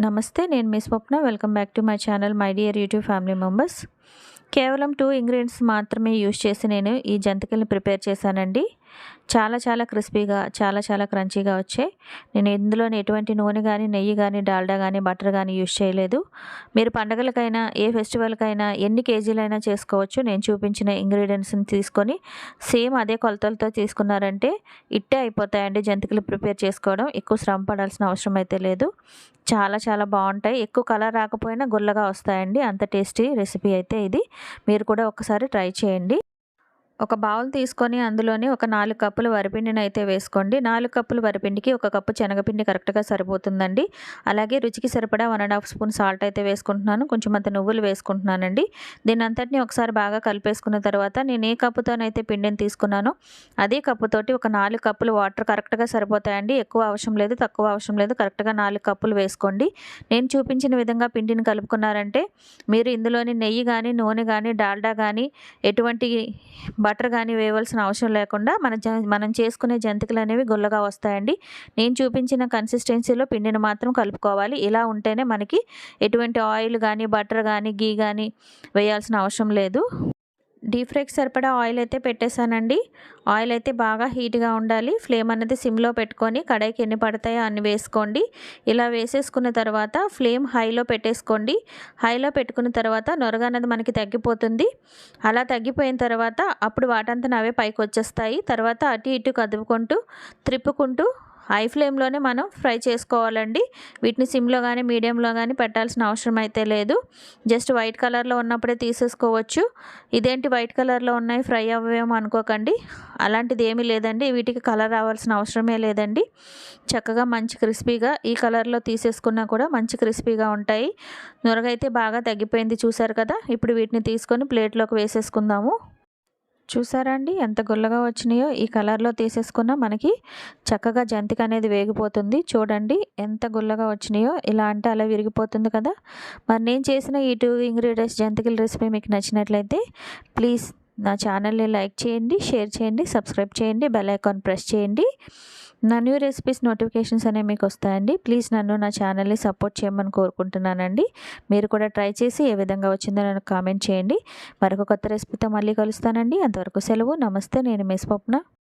నమస్తే నేను మీ Swapna. Welcome back to my channel my dear YouTube family members. కేవలం two ingredients మాత్రమే use చేసి నేను ఈ జంతికల్ని ప్రిపేర్ చేశానండి. చాలా చాలా క్రిస్పీగా చాలా చాలా క్రంచీగా వచ్చాయి. నేను ఇందులో ఎటువంటి నూనె కానీ నెయ్యి కానీ డాల్డా కానీ బటర్ కానీ యూజ్ చేయలేదు. మీరు పండగలకైనా ఏ ఫెస్టివల్కైనా ఎన్ని కేజీలైనా చేసుకోవచ్చు. నేను చూపించిన ఇంగ్రీడియంట్స్ని తీసుకొని సేమ్ అదే కొలతలతో తీసుకున్నారంటే ఇట్టే అయిపోతాయండి జంతికలు ప్రిపేర్ చేసుకోవడం. ఎక్కువ శ్రమ పడాల్సిన అవసరం అయితే లేదు. చాలా చాలా బాగుంటాయి. ఎక్కువ కలర్ రాకపోయినా గుల్లగా వస్తాయండి. అంత టేస్టీ రెసిపీ అయితే. ఇది మీరు కూడా ఒకసారి ట్రై చేయండి. ఒక బౌల్ తీసుకొని అందులోని ఒక నాలుగు కప్పులు వరిపిండిని అయితే వేసుకోండి. నాలుగు కప్పులు వరిపిండికి ఒక కప్పు శనగపిండి కరెక్ట్గా సరిపోతుందండి. అలాగే రుచికి సరిపడా one and half spoon salt అయితే వేసుకుంటున్నాను. కొంచెం అంత నువ్వులు వేసుకుంటున్నానండి. దీని అంతటిని ఒకసారి బాగా కలిపేసుకున్న తర్వాత నేను ఏ కప్పుతోనైతే పిండిని తీసుకున్నానో అదే కప్పుతోటి ఒక నాలుగు కప్పులు వాటర్ కరెక్ట్గా సరిపోతాయండి. ఎక్కువ అవసరం లేదు తక్కువ అవసరం లేదు. కరెక్ట్గా నాలుగు కప్పులు వేసుకోండి. నేను చూపించిన విధంగా పిండిని కలుపుకున్నారంటే మీరు ఇందులోని నెయ్యి కానీ నూనె కానీ డాల్డా కానీ ఎటువంటి బటర్ కానీ వేయవలసిన అవసరం లేకుండా మన మనం చేసుకునే జంతికలు అనేవి గుల్లగా వస్తాయండి. నేను చూపించిన కన్సిస్టెన్సీలో పిండిని మాత్రం కలుపుకోవాలి. ఇలా ఉంటేనే మనకి ఎటువంటి ఆయిల్ కానీ బటర్ కానీ గీ కానీ వేయాల్సిన అవసరం లేదు. డీప్ ఫ్రైకి సరిపడా ఆయిల్ అయితే పెట్టేశానండి. ఆయిల్ అయితే బాగా హీట్గా ఉండాలి. ఫ్లేమ్ అనేది సిమ్లో పెట్టుకొని కడాయికి ఎన్ని పడతాయో అన్ని వేసుకోండి. ఇలా వేసేసుకున్న తర్వాత ఫ్లేమ్ హైలో పెట్టేసుకోండి. హైలో పెట్టుకున్న తర్వాత నొరగ అనేది మనకి తగ్గిపోతుంది. అలా తగ్గిపోయిన తర్వాత అప్పుడు వాటంతా అవే పైకి వచ్చేస్తాయి. తర్వాత అటు ఇటు కదుపుకుంటూ త్రిప్పుకుంటూ హై ఫ్లేమ్లోనే మనం ఫ్రై చేసుకోవాలండి. వీటిని సిమ్లో కానీ మీడియంలో కానీ పెట్టాల్సిన అవసరం అయితే లేదు. జస్ట్ వైట్ కలర్లో ఉన్నప్పుడే తీసేసుకోవచ్చు. ఇదేంటి వైట్ కలర్లో ఉన్నాయి ఫ్రై అవ్వేమో అనుకోకండి. అలాంటిది ఏమీ లేదండి. వీటికి కలర్ రావాల్సిన అవసరమే లేదండి. చక్కగా మంచి క్రిస్పీగా ఈ కలర్లో తీసేసుకున్నా కూడా మంచి క్రిస్పీగా ఉంటాయి. నొరగైతే బాగా తగ్గిపోయింది చూసారు కదా? ఇప్పుడు వీటిని తీసుకొని ప్లేట్లోకి వేసేసుకుందాము. చూసారా అండి? ఎంత గుల్లగా వచ్చినాయో ఈ కలర్లో తీసేసుకున్న మనకి చక్కగా జంతిక అనేది వేగిపోతుంది. చూడండి ఎంత గుల్లగా వచ్చినాయో. ఇలా అంటే అలా విరిగిపోతుంది కదా. మరి నేను చేసిన ఈ టూ ఇంగ్రీడియంట్స్ జంతికల రెసిపీ మీకు నచ్చినట్లయితే ప్లీజ్ నా ఛానల్ని లైక్ చేయండి షేర్ చేయండి సబ్స్క్రైబ్ చేయండి బెల్ ఐకాన్ ప్రెస్ చేయండి. నా న్యూ రెసిపీస్ నోటిఫికేషన్స్ అనేవి మీకు వస్తాయండి. ప్లీజ్ నన్ను నా ఛానల్ని సపోర్ట్ చేయమని కోరుకుంటున్నానండి. మీరు కూడా ట్రై చేసి ఏ విధంగా వచ్చిందో నాకు కామెంట్ చేయండి. మరొక కొత్త రెసిపీతో మళ్ళీ కలుస్తానండి. అంతవరకు సెలవు. నమస్తే. నేను మీ స్వప్న.